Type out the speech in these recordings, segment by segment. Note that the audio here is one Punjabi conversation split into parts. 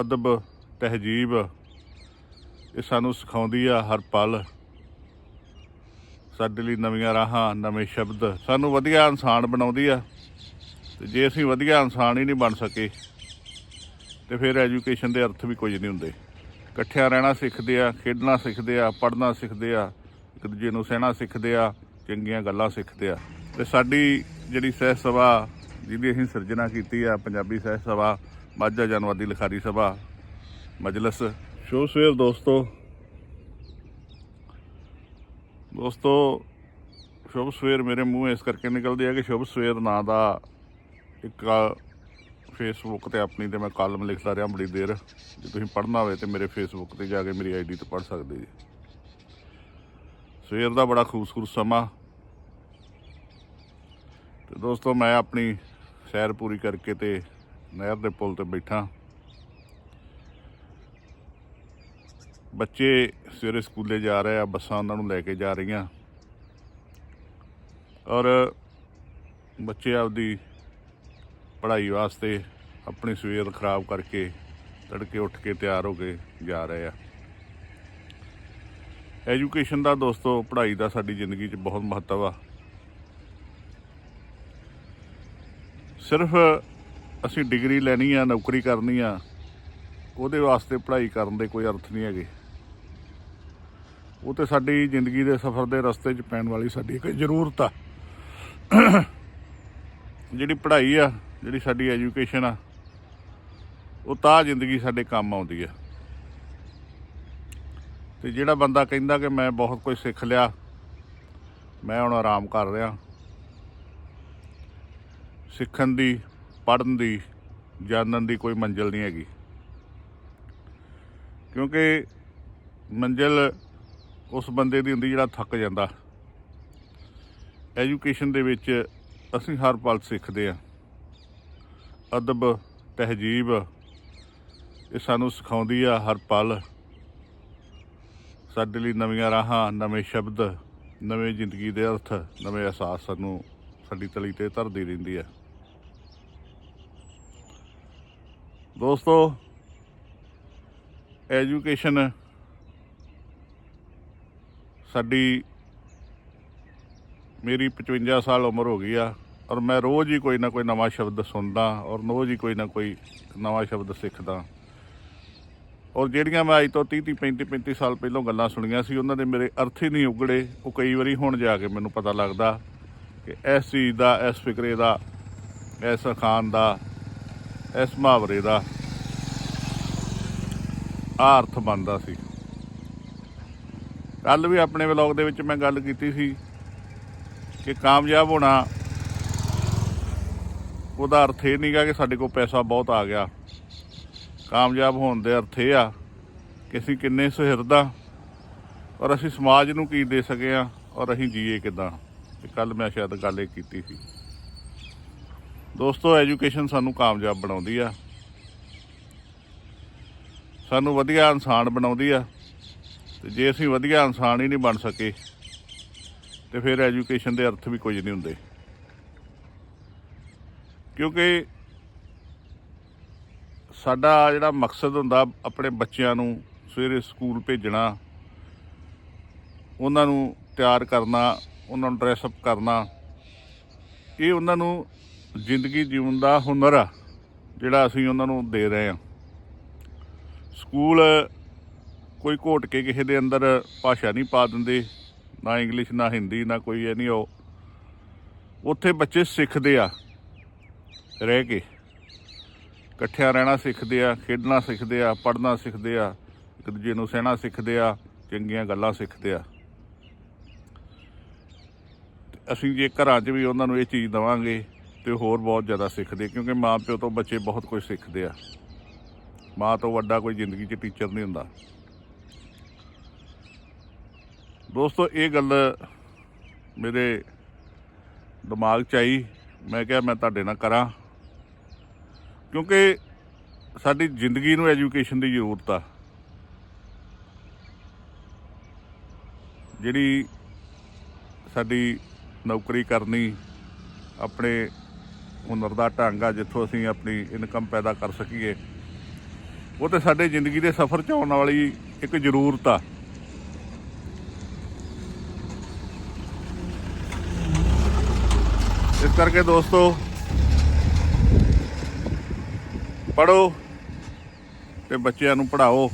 ਅਦਬ, ਤਹਿਜੀਬ, ਇਹ ਸਾਨੂੰ ਸਿਖਾਉਂਦੀ ਆ ਹਰ ਪਲ। ਸਾਡੇ ਲਈ ਨਵੀਆਂ ਰਾਹਾਂ, ਨਵੇਂ ਸ਼ਬਦ, ਸਾਨੂੰ ਵਧੀਆ ਇਨਸਾਨ ਬਣਾਉਂਦੀ ਆ। ਤੇ ਜੇ ਅਸੀਂ ਵਧੀਆ ਇਨਸਾਨ ਹੀ ਨਹੀਂ ਬਣ ਸਕੇ, ਤੇ ਫਿਰ ਐਜੂਕੇਸ਼ਨ ਦੇ ਅਰਥ ਵੀ ਕੁਝ ਨਹੀਂ ਹੁੰਦੇ। ਇਕੱਠਿਆਂ ਰਹਿਣਾ ਸਿੱਖਦੇ ਆ, ਖੇਡਣਾ ਸਿੱਖਦੇ ਆ, ਪੜ੍ਹਨਾ ਸਿੱਖਦੇ ਆ, ਇੱਕ ਦੂਜੇ ਨੂੰ ਸਹਿਣਾ ਸਿੱਖਦੇ ਆ, ਚੰਗੀਆਂ ਗੱਲਾਂ ਸਿੱਖਦੇ ਆ। ਤੇ ਸਾਡੀ ਜਿਹੜੀ ਸਹਿ ਸਭਾ, ਜਿਹਦੀ ਅਸੀਂ ਸਿਰਜਣਾ ਕੀਤੀ ਆ, ਪੰਜਾਬੀ ਸਹਿ ਸਭਾ ਮਾਝਾ ਜਨਵਾਦੀ ਲਿਖਾਰੀ ਸਭਾ, ਮਜਲਿਸ, ਸ਼ੁਭ ਸਵੇਰ ਦੋਸਤੋ। ਦੋਸਤੋ, ਸ਼ੁਭ ਸਵੇਰ ਮੇਰੇ ਮੂੰਹ ਇਸ ਕਰਕੇ ਨਿਕਲਦੀ ਹੈ ਕਿ ਸ਼ੁਭ ਸਵੇਰ ਨਾਂ ਦਾ ਇੱਕ ਫੇਸਬੁੱਕ ਤੇ ਆਪਣੀ ਤੇ ਮੈਂ ਕਾਲਮ ਲਿਖਦਾ ਰਿਹਾ ਬੜੀ ਦੇਰ। ਜੇ ਤੁਸੀਂ ਪੜ੍ਹਨਾ ਹੋਵੇ ਤੇ ਮੇਰੇ ਫੇਸਬੁੱਕ ਤੇ ਜਾ ਕੇ ਮੇਰੀ ਆਈਡੀ ਤੇ ਪੜ੍ਹ ਸਕਦੇ ਜੀ। ਸਵੇਰ ਦਾ ਬੜਾ ਖੂਬਸੂਰਤ ਸਮਾਂ। ਤੇ ਦੋਸਤੋ, ਮੈਂ ਆਪਣੀ ਸੈਰ ਪੂਰੀ ਕਰਕੇ ਤੇ ਨਹਿਰ ਦੇ ਪੁਲ ਤੇ ਬੈਠਾ। ਬੱਚੇ ਸਵੇਰੇ ਸਕੂਲੇ ਜਾ ਰਹੇ ਆ, ਬੱਸਾਂ ਉਹਨਾਂ ਨੂੰ ਲੈ ਕੇ ਜਾ ਰਹੀਆਂ। ਔਰ ਬੱਚੇ ਆਪਦੀ ਪੜ੍ਹਾਈ ਵਾਸਤੇ ਆਪਣੀ ਸਵੇਰ ਖਰਾਬ ਕਰਕੇ ਤੜਕੇ ਉੱਠ ਕੇ ਤਿਆਰ ਹੋ ਕੇ ਜਾ ਰਹੇ ਆ। ਐਜੂਕੇਸ਼ਨ ਦਾ ਦੋਸਤੋ, ਪੜ੍ਹਾਈ ਦਾ ਸਾਡੀ ਜ਼ਿੰਦਗੀ 'ਚ ਬਹੁਤ ਮਹੱਤਵ ਆ। ਸਿਰਫ ਅਸੀਂ ਡਿਗਰੀ ਲੈਣੀ ਆ, ਨੌਕਰੀ ਕਰਨੀ ਆ, ਉਹਦੇ ਵਾਸਤੇ ਪੜ੍ਹਾਈ ਕਰਨ ਦੇ ਕੋਈ ਅਰਥ ਨਹੀਂ ਹੈਗੇ। ਉਹ ਤੇ ਸਾਡੀ ਜ਼ਿੰਦਗੀ ਦੇ ਸਫ਼ਰ ਦੇ ਰਸਤੇ 'ਚ ਪੈਣ ਵਾਲੀ ਸਾਡੀ ਇੱਕ ਜ਼ਰੂਰਤ ਆ। ਜਿਹੜੀ ਪੜ੍ਹਾਈ ਆ, ਜਿਹੜੀ ਸਾਡੀ ਐਜੂਕੇਸ਼ਨ ਆ, ਉਹ ਤਾਂ ਜ਼ਿੰਦਗੀ ਸਾਡੇ ਕੰਮ ਆਉਂਦੀ ਆ। ਤੇ ਜਿਹੜਾ ਬੰਦਾ ਕਹਿੰਦਾ ਕਿ ਮੈਂ ਬਹੁਤ ਕੁਝ ਸਿੱਖ ਲਿਆ, ਮੈਂ ਹੁਣ ਆਰਾਮ ਕਰ ਰਿਹਾ। ਸਿੱਖਣ ਦੀ ਪੜ੍ਹਨ ਦੀ, ਜਾਣਨ ਦੀ ਕੋਈ ਮੰਜ਼ਿਲ ਨਹੀਂ ਹੈਗੀ। ਕਿਉਂਕਿ ਮੰਜ਼ਿਲ ਉਸ ਬੰਦੇ ਦੀ ਹੁੰਦੀ ਜਿਹੜਾ ਥੱਕ ਜਾਂਦਾ। ਐਜੂਕੇਸ਼ਨ ਦੇ ਵਿੱਚ ਅਸੀਂ ਹਰ ਪਲ ਸਿੱਖਦੇ ਆ ਅਦਬ, ਤਹਿਜੀਬ, ਇਹ ਸਾਨੂੰ ਸਿਖਾਉਂਦੀ ਆ ਹਰ ਪਲ। ਸਾਡੇ ਲਈ ਨਵੀਆਂ ਰਾਹਾਂ, ਨਵੇਂ ਸ਼ਬਦ, ਨਵੇਂ ਜ਼ਿੰਦਗੀ ਦੇ ਅਰਥ, ਨਵੇਂ ਅਹਿਸਾਸ ਸਾਨੂੰ ਸਾਡੀ ਤਲੀ ਤੇ ਧਰਦੀ ਰਹਿੰਦੀ ਆ। ਦੋਸਤੋ ਐਜੂਕੇਸ਼ਨ ਸਾਡੀ ਮੇਰੀ 55 ਸਾਲ ਉਮਰ ਹੋ ਗਈ ਆ ਔਰ ਮੈਂ ਰੋਜ਼ ਹੀ ਕੋਈ ਨਾ ਕੋਈ ਨਵਾਂ ਸ਼ਬਦ ਸੁਣਦਾ ਔਰ ਰੋਜ਼ ਹੀ ਕੋਈ ਨਾ ਕੋਈ ਨਵਾਂ ਸ਼ਬਦ ਸਿੱਖਦਾ। ਔਰ ਜਿਹੜੀਆਂ ਮੈਂ ਅੱਜ ਤੋਂ 30 30 35 35 ਸਾਲ ਪਹਿਲਾਂ ਗੱਲਾਂ ਸੁਣੀਆਂ ਸੀ, ਉਹਨਾਂ ਦੇ ਮੇਰੇ ਅਰਥ ਹੀ ਨਹੀਂ ਉਗੜੇ। ਉਹ ਕਈ ਵਾਰੀ ਹੁਣ ਜਾ ਕੇ ਮੈਨੂੰ ਪਤਾ ਲੱਗਦਾ ਕਿ ਇਸ ਚੀਜ਼ ਦਾ, ਇਸ ਫਿਕਰੇ ਦਾ, ਇਸ ਅਖਾਣ ਦਾ ਇਸ ਮੁਹਾਵਰੇ ਦਾ ਆਹ ਅਰਥ ਬਣਦਾ ਸੀ। ਕੱਲ ਵੀ ਆਪਣੇ ਵਲੌਗ ਦੇ ਵਿੱਚ ਮੈਂ ਗੱਲ ਕੀਤੀ ਸੀ ਕਿ ਕਾਮਯਾਬ ਹੋਣਾ ਉਹਦਾ ਅਰਥ ਇਹ ਨਹੀਂਗਾ ਕਿ ਸਾਡੇ ਕੋਲ ਪੈਸਾ ਬਹੁਤ ਆ ਗਿਆ। ਕਾਮਯਾਬ ਹੋਣ ਦੇ ਅਰਥ ਇਹ ਆ ਕਿ ਅਸੀਂ ਕਿੰਨੇ ਸੁਹਿਰਦਾ ਔਰ ਅਸੀਂ ਸਮਾਜ ਨੂੰ ਕੀ ਦੇ ਸਕੇ ਆ ਔਰ ਅਸੀਂ ਜੀਏ ਕਿਦਾਂ। ਤੇ ਕੱਲ ਮੈਂ ਸ਼ਾਇਦ ਗੱਲ ਇਹ ਕੀਤੀ ਸੀ। ਦੋਸਤੋ ਐਜੂਕੇਸ਼ਨ ਸਾਨੂੰ ਕਾਮਯਾਬ ਬਣਾਉਂਦੀ ਆ। ਸਾਨੂੰ ਵਧੀਆ ਇਨਸਾਨ ਬਣਾਉਂਦੀ ਆ। ਤੇ ਜੇ ਅਸੀਂ ਵਧੀਆ ਇਨਸਾਨ ਹੀ ਨਹੀਂ ਬਣ ਸਕੇ, ਤੇ ਫਿਰ ਐਜੂਕੇਸ਼ਨ ਦੇ ਅਰਥ ਵੀ ਕੁਝ ਨਹੀਂ ਹੁੰਦੇ। ਕਿਉਂਕਿ ਸਾਡਾ ਜਿਹੜਾ ਮਕਸਦ ਹੁੰਦਾ ਆਪਣੇ ਬੱਚਿਆਂ ਨੂੰ ਸਵੇਰੇ ਸਕੂਲ ਭੇਜਣਾ, ਉਹਨਾਂ ਨੂੰ ਤਿਆਰ ਕਰਨਾ, ਉਹਨਾਂ ਨੂੰ ਡਰੈਸ ਅਪ ਕਰਨਾ, ਇਹ ਉਹਨਾਂ ਨੂੰ ਜ਼ਿੰਦਗੀ ਜਿਉਣ ਦਾ ਹੁਨਰ ਆ, ਜਿਹੜਾ ਅਸੀਂ ਉਹਨਾਂ ਨੂੰ ਦੇ ਰਹੇ ਹਾਂ। ਸਕੂਲ ਕੋਈ ਘੋਟ ਕੇ ਕਿਸੇ ਦੇ ਅੰਦਰ ਭਾਸ਼ਾ ਨਹੀਂ ਪਾ ਦਿੰਦੇ, ਨਾ ਇੰਗਲਿਸ਼, ਨਾ ਹਿੰਦੀ, ਨਾ ਕੋਈ ਇਹ ਨਹੀਂ, ਉਹ ਉੱਥੇ ਬੱਚੇ ਸਿੱਖਦੇ ਆ, ਰਹਿ ਕੇ। ਇਕੱਠਿਆਂ ਰਹਿਣਾ ਸਿੱਖਦੇ ਆ, ਖੇਡਣਾ ਸਿੱਖਦੇ ਆ, ਪੜ੍ਹਨਾ ਸਿੱਖਦੇ ਆ, ਇੱਕ ਦੂਜੇ ਨੂੰ ਸਹਿਣਾ ਸਿੱਖਦੇ ਆ, ਚੰਗੀਆਂ ਗੱਲਾਂ ਸਿੱਖਦੇ ਆ। ਅਸੀਂ ਜੇ ਘਰਾਂ 'ਚ ਵੀ ਉਹਨਾਂ ਨੂੰ ਇਹ ਚੀਜ਼ ਦਵਾਂਗੇ ਤੇ ਹੋਰ ਬਹੁਤ ਜ਼ਿਆਦਾ ਸਿੱਖਦੇ ਕਿਉਂਕਿ ਮਾਂ ਪਿਓ ਤੋਂ ਬੱਚੇ ਬਹੁਤ ਕੁਝ ਸਿੱਖਦੇ ਆ। ਮਾਂ ਤੋਂ ਵੱਡਾ ਕੋਈ ਜ਼ਿੰਦਗੀ 'ਚ ਟੀਚਰ ਨਹੀਂ ਹੁੰਦਾ। ਦੋਸਤੋ, ਇਹ ਗੱਲ ਮੇਰੇ ਦਿਮਾਗ 'ਚ ਆਈ। ਮੈਂ ਕਿਹਾ ਮੈਂ ਤੁਹਾਡੇ ਨਾਲ ਕਰਾਂ। ਕਿਉਂਕਿ ਸਾਡੀ ਜ਼ਿੰਦਗੀ ਨੂੰ ਐਜੂਕੇਸ਼ਨ ਦੀ ਜ਼ਰੂਰਤ ਆ। ਜਿਹੜੀ ਸਾਡੀ ਨੌਕਰੀ ਕਰਨੀ, ਆਪਣੇ ਹੁਨਰ ਦਾ ਢੰਗ ਆ, ਜਿੱਥੋਂ ਅਸੀਂ ਆਪਣੀ ਇਨਕਮ ਪੈਦਾ ਕਰ ਸਕੀਏ। ਉਹ ਤੇ ਸਾਡੇ ਜ਼ਿੰਦਗੀ ਦੇ ਸਫ਼ਰ 'ਚ ਆਉਣ ਵਾਲੀ ਇੱਕ ਜ਼ਰੂਰਤ ਆ। ਇਸ ਕਰਕੇ ਦੋਸਤੋ ਪੜੋ ਤੇ ਬੱਚਿਆਂ ਨੂੰ ਪੜ੍ਹਾਓ।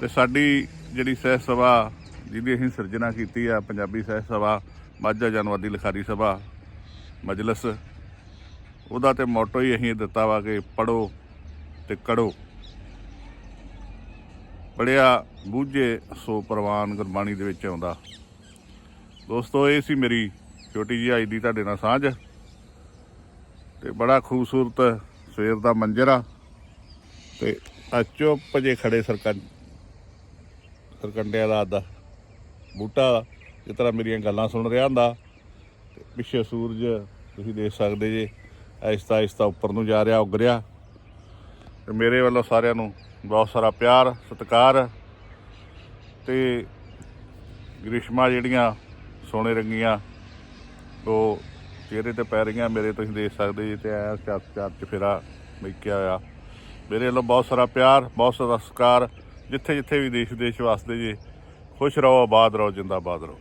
ਤੇ ਸਾਡੀ ਜਿਹੜੀ ਸਹਿਤ ਸਭਾ, ਜਿਹਦੀ ਅਸੀਂ ਸਿਰਜਣਾ ਕੀਤੀ ਆ, ਪੰਜਾਬੀ ਸਹਿਤ ਸਭਾ, ਮਾਝਾ ਜਨਵਾਦੀ ਲਿਖਾਰੀ ਸਭਾ ਮਜਲਿਸ। ਉਹਦਾ ਤੇ ਮੋਟੋ ਹੀ ਅਸੀਂ ਦਿੱਤਾ ਵਾ ਕਿ ਪੜੋ ਤੇ ਕੜੋ। ਪੜਿਆ ਬੂਝੇ ਸੋ ਪ੍ਰਵਾਨ ਗੁਰਬਾਣੀ ਦੇ ਵਿੱਚ ਆਉਂਦਾ। ਦੋਸਤੋ, ਇਹ ਸੀ ਮੇਰੀ ਛੋਟੀ ਜਿਹੀ ਅੱਜ ਦੀ ਤੁਹਾਡੇ ਨਾਲ ਸਾਂਝ। ਤੇ ਬੜਾ ਖੂਬਸੂਰਤ ਸਵੇਰ ਦਾ ਮੰਜ਼ਰ ਆ। ਤੇ ਆ ਚੁੱਪ ਜੇ ਖੜੇ ਸਰਕੰ ਸਰਕੰਡਿਆਂ ਦਾ ਦਾ ਬੂਟਾ, ਜਿਸ ਤਰ੍ਹਾਂ ਮੇਰੀਆਂ ਗੱਲਾਂ ਸੁਣ ਰਿਹਾ ਹੁੰਦਾ। ਪਿੱਛੇ ਸੂਰਜ, ਤੁਸੀਂ ਦੇਖ ਸਕਦੇ ਜੇ ਆਇਸਤਾ ਆਹਿਸਤਾ ਉੱਪਰ ਨੂੰ ਜਾ ਰਿਹਾ, ਉੱਗ ਰਿਹਾ। ਤੇ ਮੇਰੇ ਵੱਲੋਂ ਸਾਰਿਆਂ ਨੂੰ ਬਹੁਤ ਸਾਰਾ ਪਿਆਰ, ਸਤਿਕਾਰ। ਤੇ ਗ੍ਰੀਸ਼ਮਾ ਜਿਹੜੀਆਂ ਸੋਨੇ ਰੰਗੀਆਂ, ਉਹ ਚਿਹਰੇ ਤੇ ਪੈ ਰਹੀਆਂ, ਮੇਰੇ ਤੁਸੀਂ ਦੇਖ ਸਕਦੇ ਜੀ, ਤੇ ਐ ਚਾਰ ਚਾਰ ਚ ਫੇਰਾ ਮਿਕਿਆ ਹੋਇਆ। ਮੇਰੇ ਵੱਲੋਂ ਬਹੁਤ ਸਾਰਾ ਪਿਆਰ, ਬਹੁਤ ਸਾਰਾ ਸਤਿਕਾਰ, ਜਿੱਥੇ ਜਿੱਥੇ ਵੀ ਦੇਸ਼ ਦੇਸ਼ ਵਾਸਤੇ ਜੀ, ਖੁਸ਼ ਰਹੋ, ਆਬਾਦ ਰਹੋ, ਜਿੰਦਾਬਾਦ ਰਹੋ।